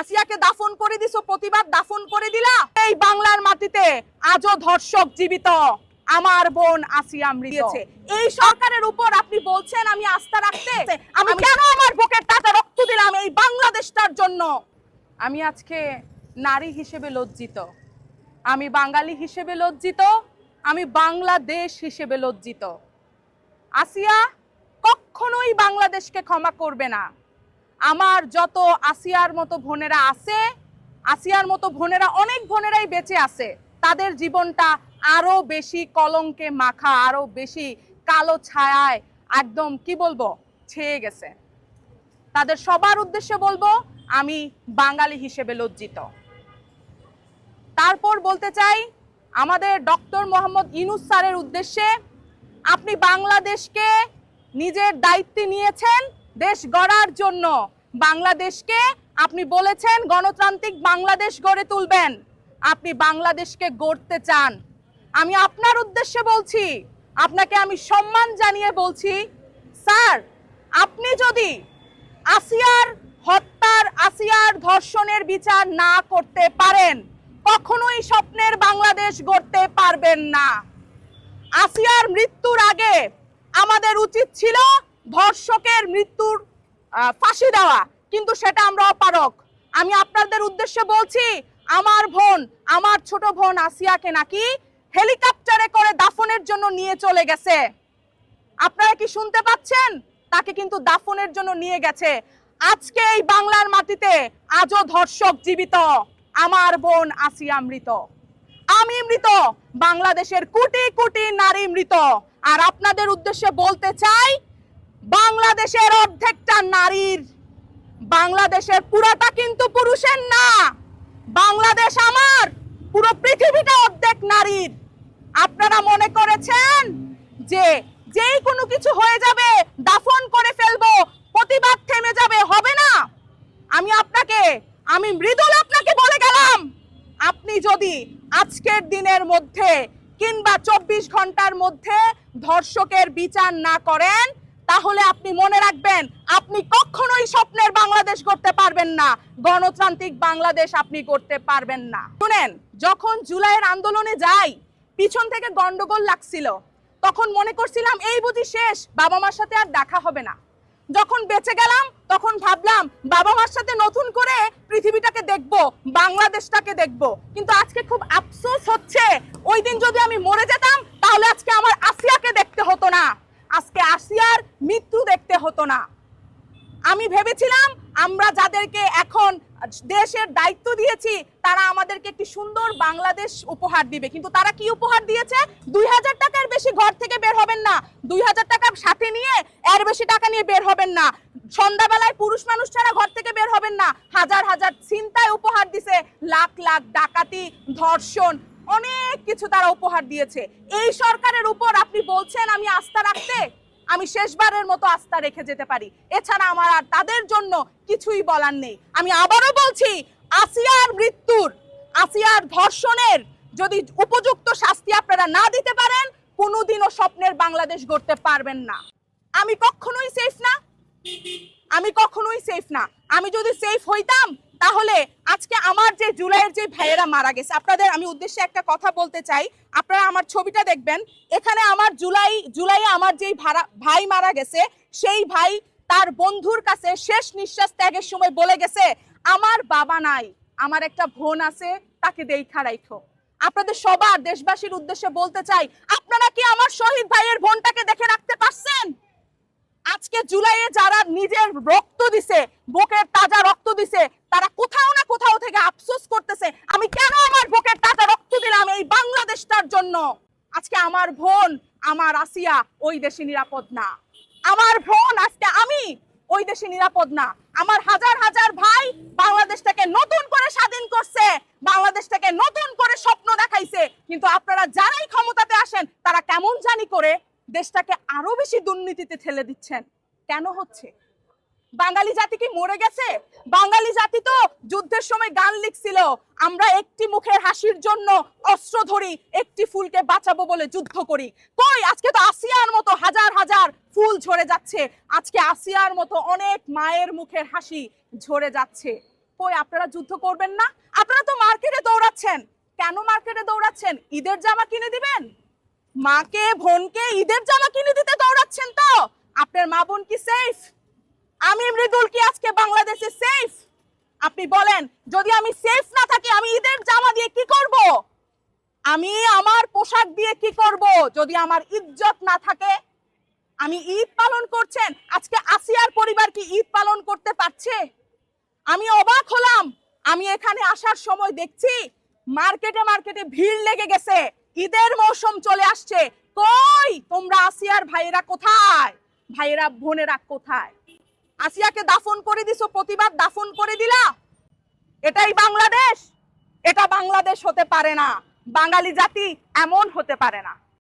আসিয়াকে দাফন করে দিছো প্রতিবাদ দাফন করে দিলা? এই বাংলার মাটিতে আজও ধর্ষক জীবিত। আমার বোন আসিয়া মৃত। এই সরকারের উপর আপনি বলছেন আমি আস্থা রাখতে? আমি কেন আমার বুকের টাকা রক্ত দিলাম এই বাংলাদেশটার জন্য? আমি আজকে নারী হিসেবে লজ্জিত। আমি বাঙালি হিসেবে লজ্জিত। আমি বাংলাদেশ হিসেবে লজ্জিত। আসিয়া কখনোই বাংলাদেশকে ক্ষমা করবে না। আমার যত আসিয়ার মতো বোনেরা আছে, আসিয়ার মতো বোনেরা অনেক বোনেরাই বেঁচে আছে, তাদের জীবনটা আরও বেশি কলঙ্কে মাখা, আরও বেশি কালো ছায়ায় একদম কি বলব, ছেয়ে গেছে। তাদের সবার উদ্দেশ্যে বলব, আমি বাঙালি হিসেবে লজ্জিত। তারপর বলতে চাই, আমাদের ডক্টর মোহাম্মদ ইনুস স্যারের উদ্দেশ্যে, আপনি বাংলাদেশকে নিজের দায়িত্বে নিয়েছেন দেশ গড়ার জন্য বাংলাদেশকে আপনি বলেছেন গণতান্ত্রিক বাংলাদেশ গড়ে তুলবেন। আপনি বাংলাদেশকে গড়তে চান। আমি আপনার উদ্দেশ্যে বলছি, আপনাকে আমি সম্মান জানিয়ে বলছি, স্যার, আপনি যদি আসিয়ার হত্যার, আসিয়ার ধর্ষণের বিচার না করতে পারেন, কখনোই স্বপ্নের বাংলাদেশ গড়তে পারবেন না। আসিয়ার মৃত্যুর আগে আমাদের উচিত ছিল ধর্ষকের মৃত্যুর ফাঁসি দেওয়া, কিন্তু সেটা আমরা অপারক আমি আপনাদের উদ্দেশ্যে বলছি, আমার বোন, আমার ছোট বোন আসিয়াকে নাকি হেলিকপ্টারে করে দাফনের জন্য নিয়ে চলে গেছে। আপনারা কি শুনতে পাচ্ছেন? তাকে কিন্তু দাফনের জন্য নিয়ে গেছে। আজকে এই বাংলার মাটিতে আজও ধর্ষক জীবিত। আমার বোন আসিয়া মৃত। আমি মৃত। বাংলাদেশের কোটি কোটি নারী মৃত। আর আপনাদের উদ্দেশ্যে বলতে চাই বাংলাদেশের অর্ধেকটা নারীর, বাংলাদেশের পুরোটা কিন্তু পুরুষের না। বাংলাদেশ আমার, পুরো পৃথিবীটা অর্ধেক নারীর। আপনারা মনে করেছেন যে যেই কোনো কিছু হয়ে যাবে, দাফন করে ফেলব, প্রতিবাদ থেমে যাবে, হবে না। আমি আপনাকে, আমি মৃদুল আপনাকে বলে গেলাম, আপনি যদি আজকের দিনের মধ্যে কিংবা চব্বিশ ঘণ্টার মধ্যে ধর্ষকের বিচার না করেন তাহলে আপনি মনে রাখবেন, আপনি কখনোই স্বপ্নের বাংলাদেশ করতে পারবেন না। গণতান্ত্রিক বাংলাদেশ আপনি করতে পারবেন না। শুনেন, যখন জুলাইয়ের আন্দোলনে যাই, পিছন থেকে গন্ডগোল লাগছিল। তখন মনে করছিলাম, এই বুঝি শেষ, বাবা মার সাথে আর দেখা হবে না। যখন বেঁচে গেলাম, তখন ভাবলাম, বাবা মার সাথে নতুন করে পৃথিবীটাকে দেখব, বাংলাদেশটাকে দেখব। কিন্তু আজকে খুব আফসোস হচ্ছে, ওই দিন যদি আমি মরে যেতাম, তাহলে আজকে আমার আসিয়াকে দেখতে হতো না। আজকে আসিয়ার মৃত্যু দেখতে হতো না। আমি ভেবেছিলাম আমরা যাদেরকে এখন দেশের দায়িত্ব দিয়েছি, তারা আমাদেরকে একটি সুন্দর বাংলাদেশ উপহার দিবে। কিন্তু তারা কি উপহার দিয়েছে? দুই হাজার টাকার বেশি ঘর থেকে বের হবেন না। দুই হাজার টাকা সাথে নিয়ে এর বেশি টাকা নিয়ে বের হবেন না। সন্ধ্যাবেলায় পুরুষ মানুষ ছাড়া ঘর থেকে বের হবেন না। হাজার হাজার চিন্তায় উপহার দিছে লাখ লাখ ডাকাতি, ধর্ষণ অনেক কিছু তারা উপহার দিয়েছে। এই সরকারের উপর আপনি বলছেন আমি আস্থা রাখতে, আমি শেষবারের মতো আস্থা রেখে যেতে পারি। এছাড়া আমার আর তাদের জন্য কিছুই বলার নেই। আমি আবারও বলছি, আসিয়ার মৃত্যুর, আসিয়ার ধর্ষণের যদি উপযুক্ত শাস্তি আপনারা না দিতে পারেন, কোনোদিনও স্বপ্নের বাংলাদেশ গড়তে পারবেন না। আমি কখনোই সেফ না। আমি কখনোই সেফ না। আমি যদি সেফ হইতাম তাহলে আজকে আমার যে জুলাইয়ের যে ভাইয়েরা মারা গেছে, আপনাদের আমি উদ্দেশ্যে একটা কথা বলতে চাই। আপনারা আমার ছবিটা দেখবেন, এখানে আমার জুলাই, জুলাইয়ে আমার যেই ভাড়া ভাই মারা গেছে, সেই ভাই তার বন্ধুর কাছে শেষ নিঃশ্বাস ত্যাগের সময় বলে গেছে, আমার বাবা নাই, আমার একটা বোন আছে, তাকে দেখা রাইখো। আপনাদের সবার দেশবাসীর উদ্দেশ্যে বলতে চাই, আপনারা কি আমার শহীদ ভাইয়ের বোনটাকে দেখে রাখতে পারছেন? আজকে জুলাইয়ে যারা নিজের রক্ত দিছে, বুকের তাজা রক্ত দিছে তারা কোথাও না কোথাও থেকে আফসোস করতেছে আমি কেন আমার বুকের তাজা রক্ত দিলাম এই বাংলাদেশটার জন্য। আজকে আমার বোন, আমার আসিয়া ওই দেশে নিরাপদ না। আমার বোন আজকে আমি ওই দেশে নিরাপদ না। আমার হাজার হাজার ভাই বাংলাদেশটাকে নতুন করে স্বাধীন করছে বাংলাদেশটাকে নতুন করে স্বপ্ন দেখাইছে। কিন্তু আপনারা যারাই ক্ষমতাতে আসেন, তারা কেমন জানি করে দেশটাকে আরও বেশি দুর্নীতিতে ঠেলে দিচ্ছেন। কেন হচ্ছে? বাঙালি জাতি কি মরে গেছে? বাঙালি জাতি তো যুদ্ধের সময় গান লিখছিল। আমরা একটি মুখের হাসির জন্য অস্ত্র ধরি, একটি ফুলকে বাঁচাবো বলে যুদ্ধ করি। কই, আজকে তো আসিয়ার মতো হাজার হাজার ফুল ঝরে যাচ্ছে। আজকে আসিয়ার মতো অনেক মায়ের মুখের হাসি ঝরে যাচ্ছে। কই, আপনারা যুদ্ধ করবেন না? আপনারা তো মার্কেটে দৌড়াচ্ছেন। কেন মার্কেটে দৌড়াচ্ছেন? ঈদের জামা কিনে দিবেন? মাকে, বোনকে ঈদের জামা কিনে দিতে দৌড়াচ্ছেন তো? আপনার মা বোন কি সেফ আমি মৃদুল কি আজকে বাংলাদেশে সেফ আপনি বলেন, যদি আমি সেফ না থাকি, আমি ঈদের জামা দিয়ে কি করব? আমি আমার পোশাক দিয়ে কি করব? যদি আমার ইজ্জত না থাকে, আমি ঈদ পালন করছেন, আজকে আসিয়ার পরিবার কি ঈদ পালন করতে পারছে? আমি অবাক হলাম, আমি এখানে আসার সময় দেখছি, মার্কেটে মার্কেটে ভিড় লেগে গেছে, ঈদের মৌসুম চলে আসছে। কই তোমরা আসিয়ার ভাইয়েরা কোথায়? ভাইয়েরা, বোনেরা কোথায়? আসিয়াকে দাফন করে দিছো, প্রতিবাদ দাফন করে দিলা? এটাই বাংলাদেশ? এটা বাংলাদেশ হতে পারে না। বাঙালি জাতি এমন হতে পারে না।